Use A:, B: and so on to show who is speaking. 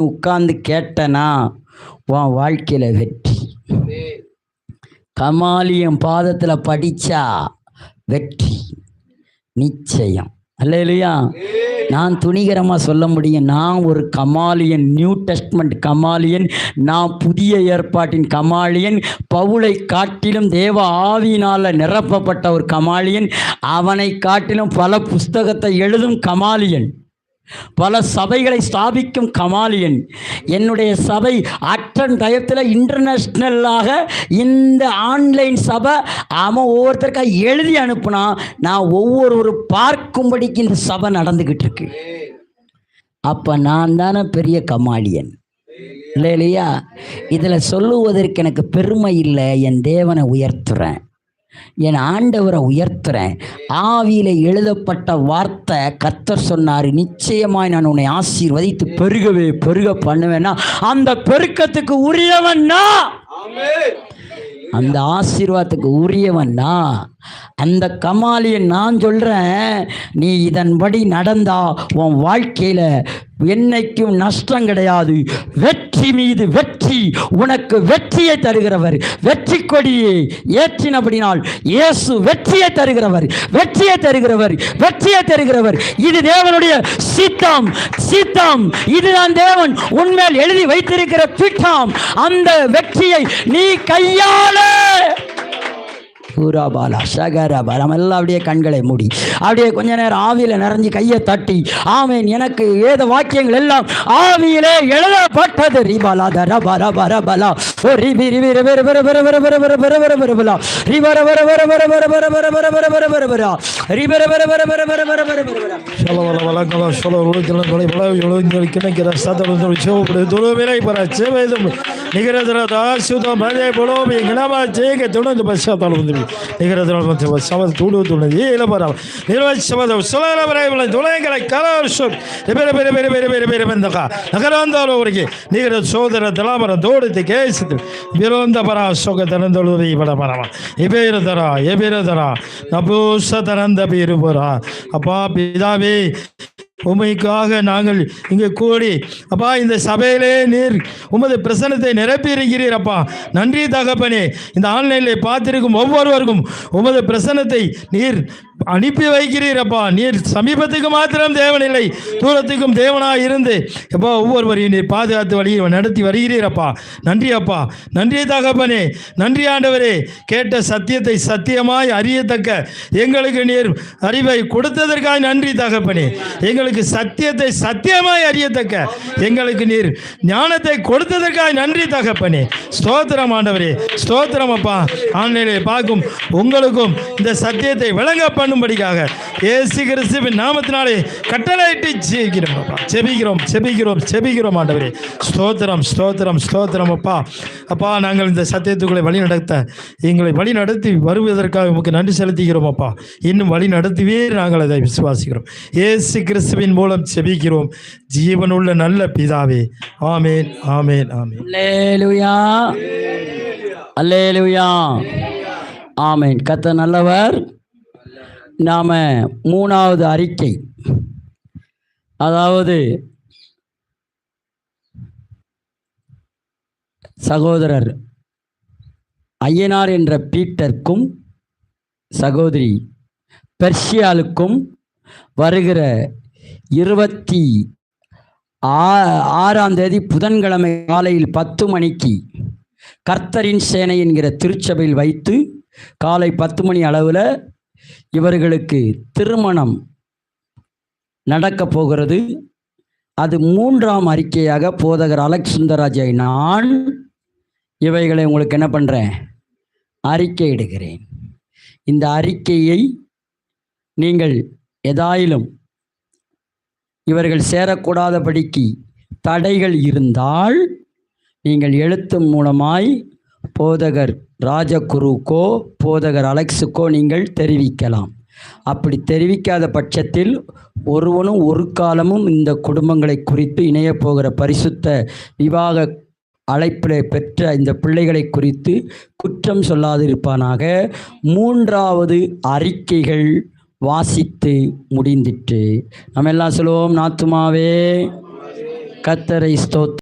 A: உட்கார்ந்து கேட்டனா உன் வாழ்க்கையில் வெற்றி. கமாலியம் பாதத்தில் படிச்சா வெற்றி. நிச்சயம். அல்லையா நான் துணிகரமாக சொல்ல முடியும். நான் ஒரு கமாலியன் நியூ டெஸ்ட்மெண்ட் கமாலியன் நான் புதிய ஏற்பாட்டின் கமாலியன் பவுளை காட்டிலும் தேவ ஆவியினால் நிரப்பப்பட்ட ஒரு கமாலியன் அவனை காட்டிலும் பல புஸ்தகத்தை எழுதும் கமாலியன். பல சபைகளை ஸ்தாபிக்கும் கமாலியன். என்னுடைய சபை அட்டன் டயத்தில் இன்டர்நேஷ்னலாக இந்த ஆன்லைன் சபை அவன் ஒவ்வொருத்தருக்கா எழுதி அனுப்புனா நான் ஒவ்வொரு பார்க்கும்படிக்கு இந்த சபை நடந்துக்கிட்டு இருக்கு அப்போ நான் தானே பெரிய கமாலியன். இல்லை இல்லையா? இதில் சொல்லுவதற்கு எனக்கு பெருமை இல்லை என் தேவனை உயர்த்துறேன். என் ஆண்டவரை உயர்த்துறேன். ஆவியில எழுதப்பட்ட வார்த்தை கர்த்தர் சொன்னார் நிச்சயமாய் நான் உன்னை ஆசீர்வதித்து பெருகவே பெருக பண்ணுவேன்னா அந்த பெருக்கத்துக்கு உரியவன்னா அந்த ஆசீர்வாதத்துக்கு உரியவன்னா அந்த கமாலியை நான் சொல்கிறேன் நீ இதன்படி நடந்தா உன் வாழ்க்கையில் என்னைக்கும் நஷ்டம் கிடையாது. வெற்றி மீது வெற்றி உனக்கு வெற்றியை தருகிறவர். வெற்றி கொடியை ஏற்றினபடினால் இயேசு வெற்றியை தருகிறவர் வெற்றியை தருகிறவர் வெற்றியை தருகிறவர். இது தேவனுடைய சித்தம் சித்தம். இதுதான் தேவன் உன்மேல் எழுதி வைத்திருக்கிற திட்டம் அந்த வெற்றியை நீ கையாள. சூராபாலா சகரபாலா நம்ம எல்லாம் அப்படியே கண்களை மூடி அப்படியே கொஞ்ச நேரம் ஆவியில் நிறைஞ்சு கையை தட்டி ஆமேன் எனக்கு ஏத வாக்கியங்கள் எல்லாம் ஆவியிலே எழுதப்பட்டது ரிபாலா தர பர பர பலா ஓ ரிபி ரிபி ரிபி ரிபி ரிபி ரிபி ரிபி ரிபி ரிபி ரிபி ரிபி ரிபி ரிப வர வர வர வர வர வர வர வர வர ரிப ரிப ரிப வர வர ரிப வர வர ரிப வர ரிப ரிப
B: Shalom, வழங்கல சொல்ல உலகில கொலை பல உலகில் கிணக்கிற சதவம் சிவப்படு துருவிலை பர சேவேதம் ನಿಗರದರದಾಸುತಮದೇಪುಳೋಬಿಂಗಣಮಾಚೇಕತುಣದು ಪಶ್ಚಾತ್ತಾಲುಂದಿರಿ ನಿಗರದರ ಮಧ್ಯಮ ಸಮದ ತೂಡು ತುಣದಿ ಇಲಬರ ನಿರ್ವಹಿಸಮದ ಸುಲಭರೈವಳ ತುಳಂಗಲ ಕಲವರ್ಷ ಬೇರೆ ಬೇರೆ ಬೇರೆ ಬೇರೆ ಬೇರೆ ಬೇರೆ ಬಂದಕ ನಗರಾಂದವರಿಗೆ ನಿಗರ ಸೋದರ ದಳಬರ ದೋಡಿತಿ ಕೇಳಿಸಿತು ಬಿರೋಂದ ಬರ ಅಶೋಕ ದನದೊಳುದು ಈ ಬಡ ಬರವ ಎಬೇರದರ ಎಬೇರದರ ನಭೂಷ ದನಂದ ಬೀರುಬರ அப்பா பிதாவே உமைக்காக நாங்கள் இங்கே கூடி அப்பா இந்த சபையிலே நீர் உமது பிரசனத்தை நிரப்பி இருக்கிறீர் அப்பா. நன்றி தகப்பனே. இந்த ஆன்லைனில் பார்த்திருக்கும் ஒவ்வொருவருக்கும் உமது பிரசனத்தை நீர் அனுப்பி வைக்கிறீரப்பா. நீர் சமீபத்துக்கு மாத்திரம் தேவனில்லை. தூரத்துக்கும் தேவனாக இருந்து. எப்போ ஒவ்வொருவரையும் நீர் பாதுகாத்து வழி நடத்தி வருகிறீரப்பா. நன்றி அப்பா. நன்றி தகப்பனே. நன்றி ஆண்டவரே. கேட்ட சத்தியத்தை சத்தியமாய் அறியத்தக்க எங்களுக்கு நீர் அறிவை கொடுத்ததற்காக நன்றி தகப்பனே. எங்களுக்கு சத்தியத்தை சத்தியமாய் அறியத்தக்க எங்களுக்கு நீர் ஞானத்தை கொடுத்ததற்காக நன்றி தகப்பனே. ஸ்தோத்திரம் ஆண்டவரே. ஸ்தோத்திரம் அப்பா. ஆன்லைனில் பார்க்கும் உங்களுக்கும் இந்த சத்தியத்தை விளங்க காணும்படிக்காக ஏசு கிறிஸ்துவின் நாமத்தினாலே கட்டளையிட்டு ஜெயிக்கிறோம் அப்பா. செபிக்கிறோம் செபிக்கிறோம் செபிக்கிறோம் ஆண்டவரே. ஸ்தோத்திரம் ஸ்தோத்திரம் ஸ்தோத்திரம் அப்பா. அப்பா நாங்கள் இந்த சத்தியத்துக்குள்ளே வழி நடத்த எங்களை வழி நடத்தி வருவதற்காக உமக்கு நன்றி செலுத்துகிறோம் அப்பா. இன்னும் வழி நடத்துவே நாங்கள் அதை விசுவாசிக்கிறோம். ஏசு கிறிஸ்துவின் மூலம் செபிக்கிறோம் ஜீவனுள்ள நல்ல பிதாவே. ஆமேன் ஆமேன் ஆமேன்.
A: அல்லேலுயா ஆமேன். கத்த நல்லவர். நாம் மூணாவது அறிக்கை. அதாவது சகோதரர் ஐயனார் என்ற பீட்டருக்கும் சகோதரி பெர்ஷியாலுக்கும் வருகிற இருபத்தி ஆ- ஆறாம் தேதி புதன்கிழமை காலையில் பத்து மணிக்கு கர்த்தரின் சேனை என்கிற திருச்சபையில் வைத்து காலை பத்து மணி அளவில் இவர்களுக்கு திருமணம் நடக்கப் போகிறது. அது மூன்றாம் அறிக்கையாக போதகர் அலெக்ஸ் சுந்தராஜை நான் இவைகளை உங்களுக்கு என்ன பண்ணுறேன் அறிக்கையிடுகிறேன் இந்த அறிக்கையை நீங்கள் எதாயிலும் இவர்கள் சேரக்கூடாதபடிக்கு தடைகள் இருந்தால் நீங்கள் எழுத்து மூலமாய் போதகர் ராஜகுருக்கோ போதகர் அலெக்ஸுக்கோ நீங்கள் தெரிவிக்கலாம். அப்படி தெரிவிக்காத பட்சத்தில் ஒருவனும் ஒரு காலமும் இந்த குடும்பங்களை குறித்து இணையப் போகிற பரிசுத்த விவாக அழைப்பில் பெற்ற இந்த பிள்ளைகளை குறித்து குற்றம் சொல்லாதிருப்பானாக. மூன்றாவது அறிக்கைகள் வாசித்து முடிந்திட்டு. நம்ம எல்லாம் சொல்லுவோம் நாத்துமாவே கத்தரை ஸ்தோத்